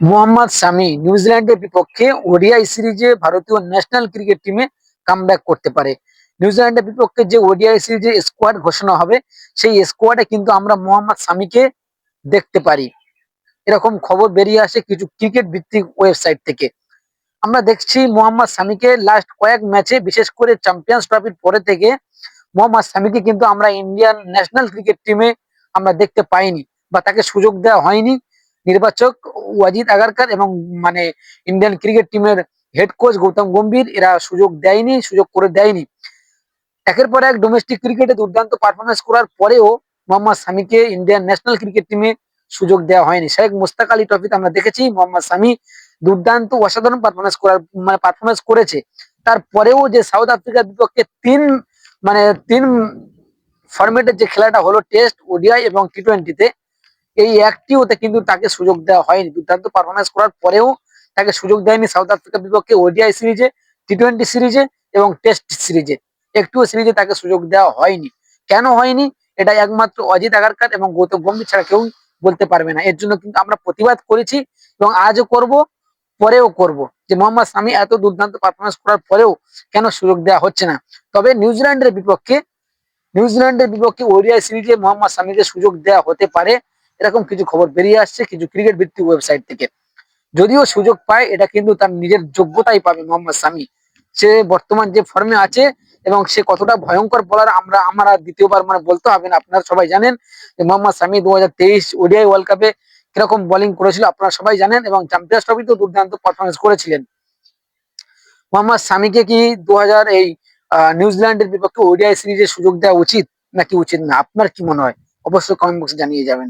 মোহাম্মদ শামি নিউজিল্যান্ডের বিপক্ষে ওডিআই সিরিজে ভারতীয় ন্যাশনাল ক্রিকেট টিমে কামব্যাক করতে পারে। নিউজিল্যান্ডের বিপক্ষে যে ওডিআই সিরিজে স্কোয়াড ঘোষণা হবে, সেই স্কোয়াডে কিন্তু আমরা মোহাম্মদ শামিকে দেখতে পারি। এরকম খবর বেরিয়ে আসে কিছু ক্রিকেট ভিত্তিক ওয়েবসাইট থেকে। আমরা দেখছি মোহাম্মদ শামিকে লাস্ট কয়েক ম্যাচে বিশেষ করে চ্যাম্পিয়ন্স ট্রফির পরে থেকে মোহাম্মদ শামিকে কিন্তু আমরা ইন্ডিয়ান ন্যাশনাল ক্রিকেট টিমে আমরা দেখতে পাইনি বা তাকে সুযোগ দেওয়া হয়নি। নির্বাচক ওয়াজিদ আগারকার এবং মানে ইন্ডিয়ান ক্রিকেট টিমের হেড কোচ গৌতম গম্ভীর, এরা সুযোগ দেয়নি, সুযোগ করে দেয়নি। একের পর এক ডোমেস্টিক ক্রিকেটে দুর্দান্ত পারফরমেন্স করার পরেও মোহাম্মদ সামিকে ইন্ডিয়ান ন্যাশনাল ক্রিকেট টিমে সুযোগ দেওয়া হয়নি। শেখ মুস্তাক আলী ট্রফিতে আমরা দেখেছি, মোহাম্মদ সামি দুর্দান্ত অসাধারণ পারফরমেন্স করার মানে পারফরমেন্স করেছে। তারপরেও যে সাউথ আফ্রিকার বিপক্ষে তিন মানে তিন ফরম্যাটের যে খেলাটা হলো টেস্ট ওডিআই এবং টি টোয়েন্টিতে এই একটি ওতে কিন্তু তাকে সুযোগ দেওয়া হয়নি। দুর্দান্ত পারফরমেন্স করার পরেও তাকে সুযোগ দেয়নি সাউথ আফ্রিকার বিপক্ষে ওডিআই সিরিজে টি টোয়েন্টি সিরিজে এবং টেস্ট সিরিজে একটুও সিরিজে তাকে সুযোগ দেওয়া হয়নি। কেন হয়নি? এটা একমাত্র অজিত আগারকার এবং গৌতম গম্ভীর ছাড়া কেউ বলতে পারবে না। এর জন্য কিন্তু আমরা প্রতিবাদ করেছি এবং আজও করব, পরেও করব যে মোহাম্মদ সামি এত দুর্দান্ত পারফরমেন্স করার পরেও কেন সুযোগ দেওয়া হচ্ছে না? তবে নিউজিল্যান্ডের বিপক্ষে নিউজিল্যান্ডের বিপক্ষে ওডিআই সিরিজে মোহাম্মদ সামিকে সুযোগ দেওয়া হতে পারে। এরকম কিছু খবর বেরিয়ে আসছে, কিছু ক্রিকেট ভিত্তিক ওয়েবসাইট থেকে। যদিও সুযোগ পায়, এটা কিন্তু তার নিজের যোগ্যতাই পাবে মোহাম্মদ সামি। সে বর্তমান যে ফর্মে আছে এবং সে কতটা ভয়ঙ্কর বলার আমরা আমরা দ্বিতীয়বার মানে বলতে হবে না, আপনারা সবাই জানেন যে মোহাম্মদ সামি দু হাজার তেইশ ওডিআই ওয়ার্ল্ড কাপে কীরকম বোলিং করেছিল, আপনারা সবাই জানেন এবং চ্যাম্পিয়ন্স ট্রফিতেও দুর্দান্ত পারফরমেন্স করেছিলেন। মোহাম্মদ সামিকে কি দু হাজার এই নিউজিল্যান্ডের বিপক্ষে ওডিআই সিরিজে সুযোগ দেওয়া উচিত? নাকি উচিত না? আপনার কি মনে হয়? অবশ্যই কমেন্ট বক্সে জানিয়ে যাবেন।